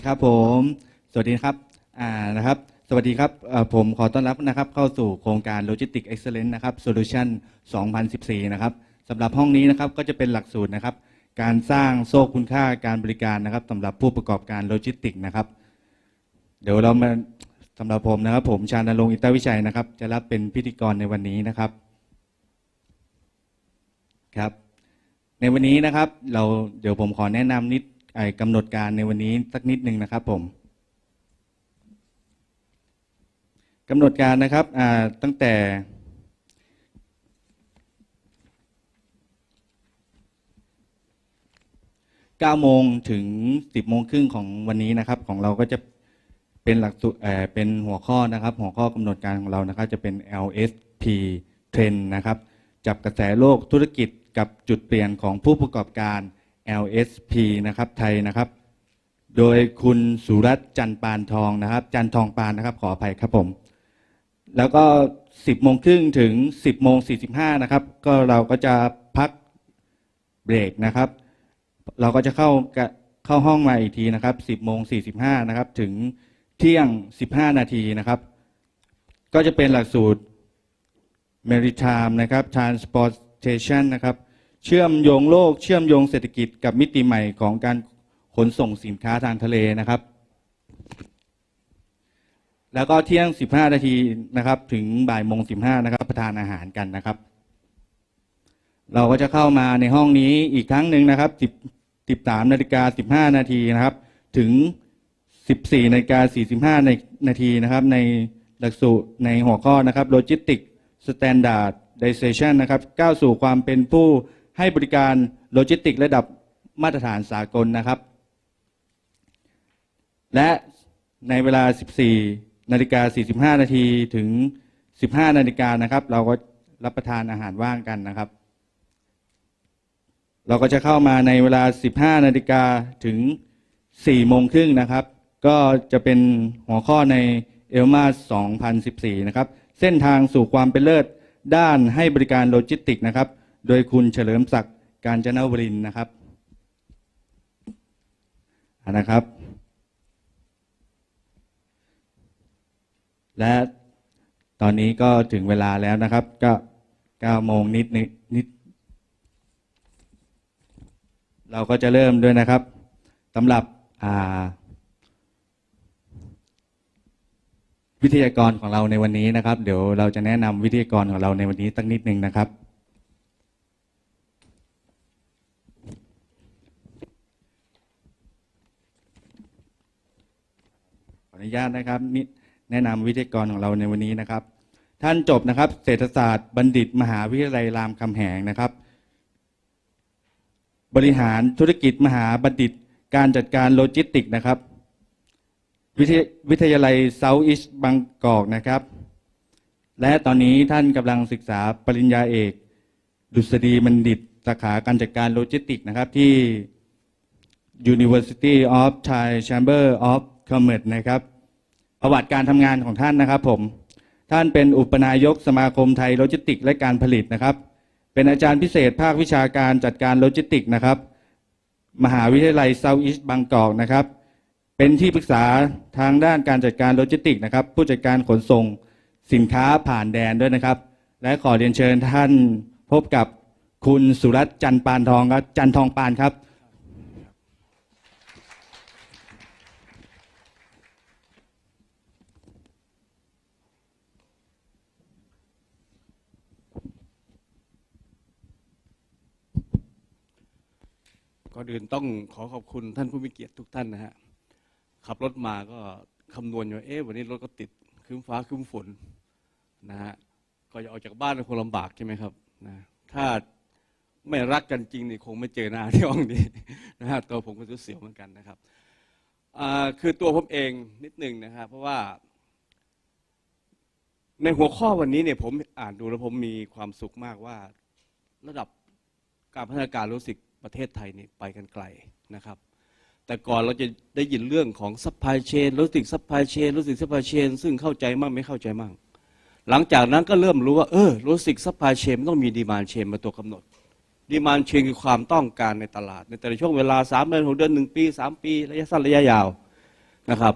ีครับผม สวัสดีครับอ่านะครับ สวัสดีครับผมขอต้อนรับนะครับเข้าสู่โครงการ Logistics Excellence นะครับ Solution 2014 นะครับสำหรับห้องนี้นะครับก็จะเป็นหลักสูตรนะครับ การสร้างโซ่คุณค่าการบริการนะครับสำหรับผู้ประกอบการโลจิสติกนะครับ เดี๋ยวเรามาสำหรับผมนะครับ ผมชาญนรงค์อินตวิชัยนะครับ จะรับเป็นพิธีกรในวันนี้นะครับครับ ในวันนี้นะครับเราเดี๋ยวผมขอแนะนำนิด กำหนดการในวันนี้สักนิดหนึ่งนะครับผมกำหนดการนะครับตั้งแต่9โมงถึง 10โมงครึ่งของวันนี้นะครับ ของเราก็จะเป็นหลักสูตรเอ่อเป็นหัวข้อนะครับ หัวข้อกำหนดการของเรานะครับ จะเป็น LSP Trend นะครับ จับกระแสโลกธุรกิจกับจุดเปลี่ยนของผู้ประกอบการ LSP นะครับไทยนะครับ โดยคุณสุรัตน์จันปานทองนะครับ จันทองปานนะครับ ขออภัยครับผม แล้วก็ 10โมงครึ่งถึง 10โมง45นะครับ ก็เราก็จะพักเบรกนะครับ เราก็จะเข้าเข้าห้องมาอีกทีนะครับ 10โมง45นะครับ ถึงเที่ยง 15 นาทีนะครับ ก็จะเป็นหลักสูตร Maritime นะครับ Transportation นะครับ เชื่อมโยงโลก เชื่อมโยงเศรษฐกิจกับมิติใหม่ของการขนส่งสินค้าทางทะเลนะครับ แล้วก็เที่ยง 15 นาทีนะครับ ถึงบ่ายโมง 15 นะครับประทานอาหารกันนะครับ เราก็จะเข้ามาในห้องนี้อีกครั้งหนึ่งนะครับ10 13นาฬิกา15 นาทีนะครับ ถึง 14นาฬิกา45นาทีนะครับ ในหลักสูตรในหัวข้อนะครับ Logistics Standardization นะครับ ก้าวสู่ความเป็นผู้ ให้บริการโลจิสติกระดับมาตรฐานสากลนะครับ และในเวลา 14 นาฬิกา 45 นาทีถึง 15 นาฬิกานะครับ เราก็รับประทานอาหารว่างกันนะครับ เราก็จะเข้ามาในเวลา 15 นาฬิกาถึง 4 โมงครึ่งนะครับ ก็จะเป็นหัวข้อในเอลมา2014 นะครับ เส้นทางสู่ความเป็นเลิศด้านให้บริการโลจิสติกส์นะครับ โดยคุณเฉลิมศักดิ์การจนวรินนะครับนะครับ และตอนนี้ก็ถึงเวลาแล้วนะครับ ก็9โมงนิดนิดเราก็จะเริ่มด้วยนะครับสำหรับวิทยากรของเราในวันนี้นะครับ เดี๋ยวเราจะแนะนำวิทยากรของเราในวันนี้สักนิดหนึ่งนะครับ ขออ นุญาตนะครับนิแนะนำวิทยากรของเราในวันนี้นะครับ ท่านจบนะครับ เศรษฐศาสตร์บัณฑิตมหาวิทยาลัยรามคำแหงนะครับ บริหารธุรกิจมหาบัณฑิตการจัดการโลจิสติกส์นะครับ วิทยวทยาลัยเซาท์อีสต์บางกอกนะครับ และตอนนี้ท่านกำลังศึกษาปริญญาเอก ดุษฎีบัณฑิต สาขาการจัดการโลจิสติกส์นะครับที่ University of Thai Chamber of Commerce นะครับ ประวัติการทำงานของท่านนะครับผม ท่านเป็นอุปนายกสมาคมไทยโลจิสติกและการผลิตนะครับ เป็นอาจารย์พิเศษภาควิชาการจัดการโลจิสติกนะครับ มหาวิทยาลัยเซาท์อีสต์บางกอกนะครับ เป็นที่ปรึกษาทางด้านการจัดการโลจิสติกนะครับ ผู้จัดการขนส่งสินค้าผ่านแดนด้วยนะครับ และขอเรียนเชิญท่านพบกับคุณสุรัตน์จันทร์ปานทองครับจันทองปานครับ ก่อนอื่นต้องขอขอบคุณท่านผู้มีเกียรติทุกท่านนะฮะขับรถมาก็คำนวณอยู่เอ๊ะวันนี้รถก็ติดครึ้มฟ้าครึ้มฝนนะฮะก็จะออกจากบ้านคงลำบากใช่ไหมครับนะถ้าไม่รักกันจริงนี่คงไม่เจอหน้าที่ห้องนี้นะฮะตัวผมก็เสียวเหมือนกันนะครับอ่าคือตัวผมเองนิดหนึ่งนะครับเพราะว่า ในหัวข้อวันนี้เนี่ยผมอ่านดูแล้วผมมีความสุขมากว่า ระดับการพัฒนาการรู้สึก ประเทศไทยนี่ไปกันไกลนะครับ แต่ก่อนเราจะได้ยินเรื่องของซัพพลายเชนรู้สึกซัพพลายเชนรู้สึกซัพพลายเชนซึ่งเข้าใจมั่งไม่เข้าใจมั่งหลังจากนั้นก็เริ่มรู้ว่าเออรู้สึกซัพพลายเชนต้องมีดีมานเชนมาตัวกำหนดดีมานเชนคือความต้องการในตลาด ในแต่ละช่วงเวลา3เดือน6เดือน1ปี 3 ปีระยะสั้นระยะยาวนะครับ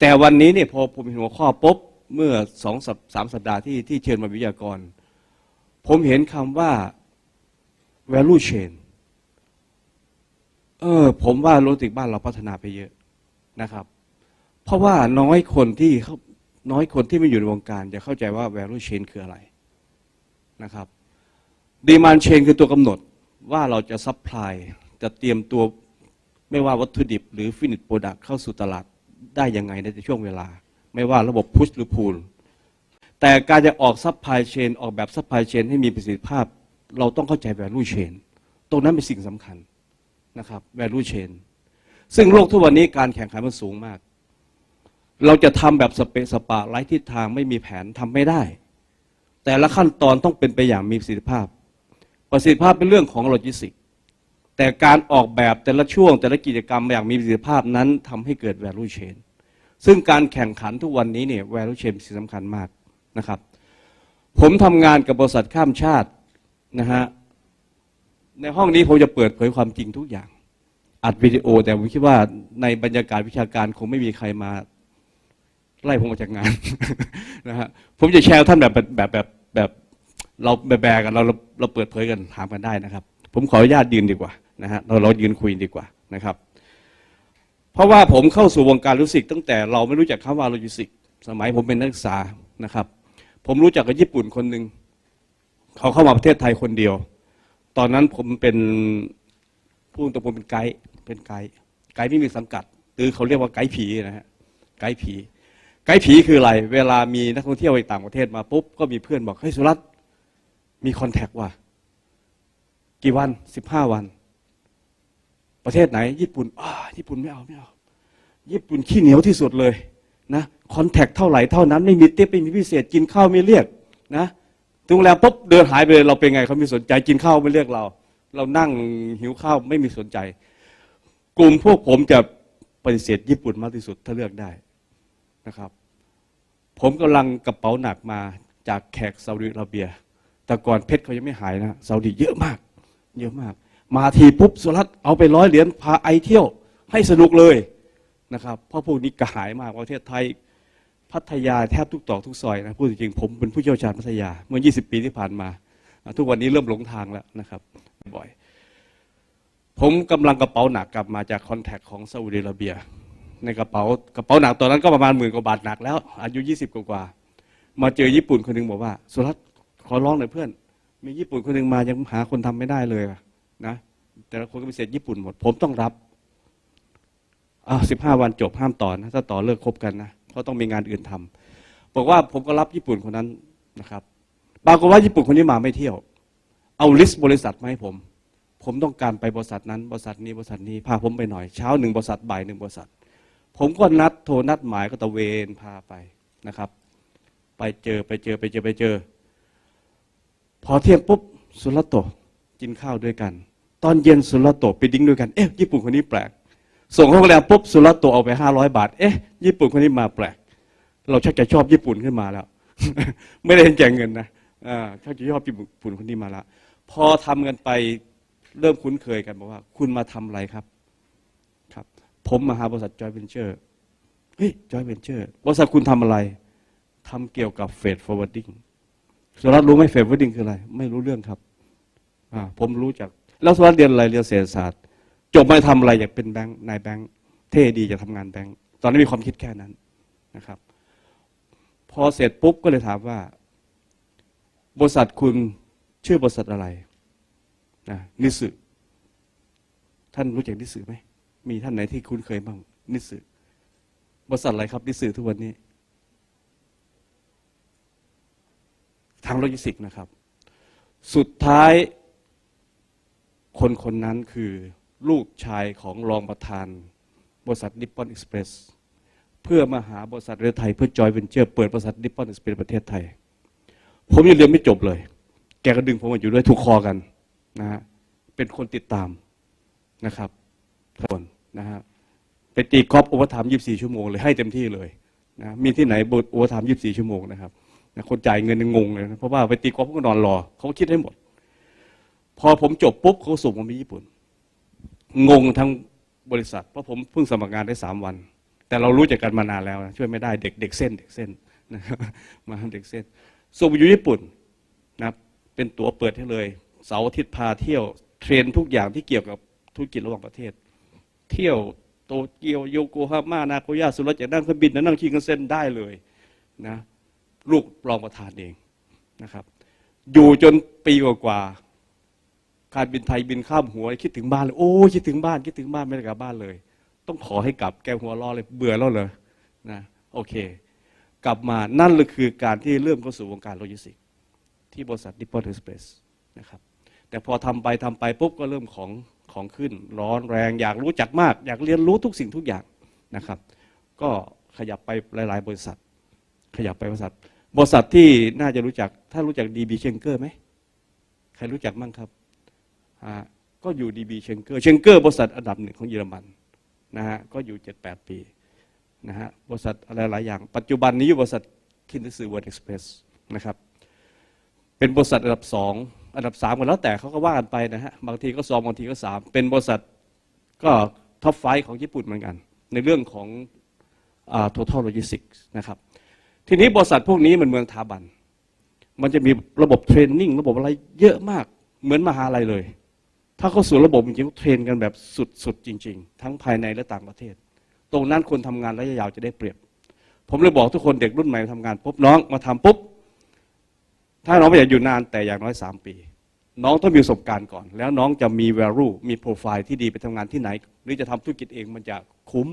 แต่วันนี้เนี่ยพอผมเห็นหัวข้อปุ๊บเมื่อสองสามสัปดาห์ที่ที่เชิญมาวิทยากร ผมเห็นคำว่า value chain เออ ผมว่าโลจิกบ้านเราพัฒนาไปเยอะนะครับ เพราะว่าน้อยคนที่เขาน้อยคนที่ไม่อยู่ในวงการ จะเข้าใจว่า value chain คืออะไรนะครับ demand chain คือตัวกำหนดว่าเราจะ supply จะเตรียมตัวไม่ว่าวัตถุดิบ หรือ finish product เข้าสู่ตลาดได้ยังไงในช่วงเวลา ไม่ว่าระบบ push หรือ pull แต่การจะออก supply chain ออกแบบ supply chain ให้มีประสิทธิภาพ เราต้องเข้าใจ value chain ตรงนั้นเป็นสิ่งสำคัญ นะครับ value chain ซึ่งโลกทุกวันนี้การแข่งขันมันสูงมาก เราจะทำแบบสเปะสปะไร้ทิศทางไม่มีแผนทำไม่ได้ แต่ละขั้นตอนต้องเป็นไปอย่างมีประสิทธิภาพ ประสิทธิภาพเป็นเรื่องของโลจิสติก แต่การออกแบบแต่ละช่วง แต่ละกิจกรรมอย่างมีประสิทธิภาพนั้นทำให้เกิด value chain ซึ่งการแข่งขันทุกวันนี้เนี่ย value chain เป็นสิ่งสำคัญมากนะครับ ผมทำงานกับบริษัทข้ามชาตินะฮะ ในห้องนี้ผมจะเปิดเผยความจริงทุกอย่าง อัดวิดีโอแต่ผมคิดว่าในบรรยากาศวิชาการคงไม่มีใครมา ไล่ผมออกจากงานนะฮะผมจะแชร์ท่านแบบแบบแบบแบบเราแบกกันเราเราเราเปิดเผยกันถามกันได้นะครับ ผมขออนุญาตยืนดีกว่านะฮะเราเรายืนคุยดีกว่านะครับ เพราะว่าผมเข้าสู่วงการโลจิสติกตั้งแต่เราไม่รู้จักคำว่าโลจิสติก สมัยผมเป็นนักศึกษานะครับ ผมรู้จักกับญี่ปุ่นคนหนึ่งเขาเข้ามาประเทศไทยคนเดียว ตอนนั้นผมเป็นผู้ตรงผมเป็นไกด์เป็นไกด์ไกด์ไม่มีสังกัดหรือเขาเรียกว่าไกด์ผีนะฮะไกด์ผี ไกด์ผีคืออะไร เวลามีนักท่องเที่ยวไปต่างประเทศมาปุ๊บก็มีเพื่อนบอกเฮ้ยสุรัตน์มีคอนแทคว่ะกี่วันสิบห้าวัน ประเทศไหน ญี่ปุ่นอ่าญี่ปุ่นไม่เอาไม่เอาญี่ปุ่นขี้เหนียวที่สุดเลยนะคอนแทคเท่าไหร่เท่านั้นไม่มีเติ๊บไม่มีพิเศษกินข้าวไม่เรียกนะ ถึงโรงแรมปุ๊บเดินหายไปเลยเราเป็นไงเขาไม่สนใจกินข้าวไม่เรียกเรา เรานั่งหิวข้าวไม่มีสนใจ กลุ่มพวกผมจะปฏิเสธญี่ปุ่นมากที่สุดถ้าเลือกได้นะครับ ผมกำลังกระเป๋าหนักมาจากแขกซาอุดิอาระเบีย แต่ก่อนเพชรเขายังไม่หายนะซาอุดิเยอะมาก เยอะมาก มาทีปุ๊บสุรัตน์เอาไปร้อยเหรียญพาไอเที่ยวให้สนุกเลยนะครับ เพราะพวกนี้กระหายมากประเทศไทย พัทยาแทบทุกตอกทุกซอยนะพูดจริงผมเป็นผู้เชี่ยวชาญพัทยาเมื่อ 20 ปีที่ผ่านมา ทุกวันนี้เริ่มหลงทางแล้วนะครับบ่อย ผมกำลังกระเป๋าหนักกลับมาจากคอนแทคของซาอุดิอาระเบีย ในกระเป๋ากระเป๋าหนักตอนนั้นก็ประมาณหมื่นกว่าบาทหนักแล้ว อายุ 20 กว่ามาเจอญี่ปุ่นคนหนึงบอกว่า สุรัตน์ขอร้องหน่อยเพื่อน มีญี่ปุ่นคนหนึงมายังหาคนทำไม่ได้เลยนะแต่ละคนก็เป็นเศษญี่ปุ่นหมด ผมต้องรับอ่าสิบห้าวันจบห้ามต่อนะถ้าต่อเลิกคบกันนะ เพราะต้องมีงานอื่นทำบอกว่าผมก็รับญี่ปุ่นคนนั้นนะครับปรากฏว่าญี่ปุ่นคนนี้มาไม่เที่ยว เอาลิสต์บริษัทมาให้ผม ผมต้องการไปบริษัทนั้นบริษัทนี้บริษัทนี้พาผมไปหน่อยเช้าหนึ่งบริษัทบ่ายหนึ่งบริษัท ผมก็นัดโทรนัดหมายก็ตะเวนพาไปนะครับ ไปเจอไปเจอไปเจอไปเจอ พอเที่ยงปุ๊บสุรโตกินข้าวด้วยกัน ตอนเย็นสุรโตไปดิ้งด้วยกันเอ๊ะญี่ปุ่นคนนี้แปลก ส่งเข้าโรงแรมปุ๊บสุรโตะเอาไปห้าร้อยบาท เอ๊ะ ญี่ปุ่นคนนี้มาแปลก เราชักจะชอบญี่ปุ่นขึ้นมาแล้ว ไม่ได้เห็นแก่เงินนะชักจะชอบญี่ปุ่นคนนี้มาล้วพอทำกันไปเริ่มคุ้นเคยกันบอกว่า คุณมาทำอะไรครับ ครับ ผมมาหาบริษัทจอยเวนเจอร์ เฮ้ยจอยเวนเจอร์บริษัทคุณทำอะไรทำเกี่ยวกับเฟดฟอร์ว a r d ดิ้งสุรัตน์รู้ไหมเฟดฟอร์ว a r d ดิ้งคืออะไร ไม่รู้เรื่องครับอ่าผมรู้จัก แล้วสุรัตน์เรียนอะไรเรียนเศรษฐศาสตร์ จบมาทำอะไรอยากเป็นแบงค์นายแบงค์เท่ดีจะทำงานแบงค์ตอนนั้นมีความคิดแค่นั้นนะครับ พอเสร็จปุ๊บก็เลยถามว่า บริษัทคุณชื่อบริษัทอะไรนะนิสึท่านรู้จักนิสึไหมมีท่านไหนที่คุ้นเคยบ้างนิสึบริษัทอะไรครับนิสึทุกวันนี้ทางโลจิสติกส์นะครับ สุดท้ายคนคนนั้นคือ ลูกชายของรองประธาน บริษัทนิปปอนเอ็กซ์เพรสเพื่อมาหาบริษัทเรือไทยเพื่อจอยเวนเจอร์เปิดบริษัทนิปปอนเอ็กซ์เพรสประเทศไทย ผมยังเรียนไม่จบเลย แกก็ดึงผมมาอยู่ด้วยถูกคอกันนะฮะเป็นคนติดตามนะครับคนนะฮะไปตีกอล์ฟโอเวอร์ไทม์24 ชั่วโมงเลยให้เต็มที่เลยนะมีที่ไหนบทโอเวอร์ไทม์24 ชั่วโมงนะครับนะคนจ่ายเงินยังงงเลยนะเพราะว่าไปตีกอล์ฟก็นอนรอเขาคิดให้หมด พอผมจบปุ๊บเขาส่งผมไปญี่ปุ่น งงทั้งบริษัท เพราะผมเพิ่งสมัครงานได้สามวัน แต่เรารู้จักกันมานานแล้วนะช่วยไม่ได้เด็กเด็กเส้นเด็กเส้นนะครับมาเด็กเส้นส่งไปอยู่ญี่ปุ่นนะเป็นตั๋วเปิดให้เลย เสาร์อาทิตย์พาเที่ยวเทรนทุกอย่างที่เกี่ยวกับธุรกิจระหว่างประเทศ เที่ยวโตเกียวโยโกฮาม่านาโกย่าสุรจากนั่งเครื่องบินนั่งชิงกันเส้นได้เลยนะลูกรองประธานเองนะครับ อยู่จนปีกว่า การบินไทยบินข้ามหัวคิดถึงบ้านเลยโอ้คิดถึงบ้านคิดถึงบ้านไม่ได้กลับบ้านเลย ต้องขอให้กลับแกหัวรอเลยเบื่อแล้วเลยนะโอเค กลับมานั่นเลยคือการที่เริ่มเข้าสู่วงการโลจิสติกส์ที่บริษัทดิปเปอร์เทสเปซนะครับแต่พอทำไปทำไปปุ๊บก็เริ่มของของขึ้น ร้อนแรง อยากรู้จักมาก อยากเรียนรู้ทุกสิ่งทุกอย่างนะครับ ก็ขยับไปหลาย ๆ บริษัท ขยับไปบริษัท บริษัทที่น่าจะรู้จักถ้ารู้จักดีบีเชงเกอร์ไหมใครรู้จักมั่งครับ ก็อยู่ดีบีเชงเกอร์เชงเกอร์บริษัทอันดับหนึ่งของเยอรมันนะฮะก็อยู่เจ็ดแปดปีนะฮะบริษัทอะไรหลายอย่าง ปัจจุบันนี้อยู่บริษัทคินเดสือเวิร์ดเอ็กซ์เพรสนะครับเป็นบริษัทอันดับสองอันดับสามกันแล้วแต่เขาก็ว่ากันไปนะฮะบางทีก็สองบางทีก็สามเป็นบริษัทก็ท็อปไฟของญี่ปุ่นเหมือนกัน ในเรื่องของอ่า total logistics นะครับทีนี้บริษัทพวกนี้มันเมืองทาบัน มันจะมีระบบเทรนนิ่งระบบอะไรเยอะมากเหมือนมหาลัยเลย ถ้าเข้าสู่ระบบจริงๆเทรนกันแบบสุดๆจริง ๆ ทั้งภายในและต่างประเทศ ตรงนั้นคนทำงานระยะยาวจะได้เปรียบ ผมเลยบอกทุกคนเด็กรุ่นใหม่มาทำงานปุ๊บน้องมาทำปุ๊บถ้าน้องไม่อยากอยู่นานแต่อย่างน้อยสามปี น้องต้องมีประสบการณ์ก่อน แล้วน้องจะมี value มีโปรไฟล์ที่ดีไปทำงานที่ไหน หรือจะทำธุรกิจเองมันจะคุ้ม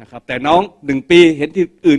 นะครับแต่น้องหนึ่งปีเห็นที่อื่น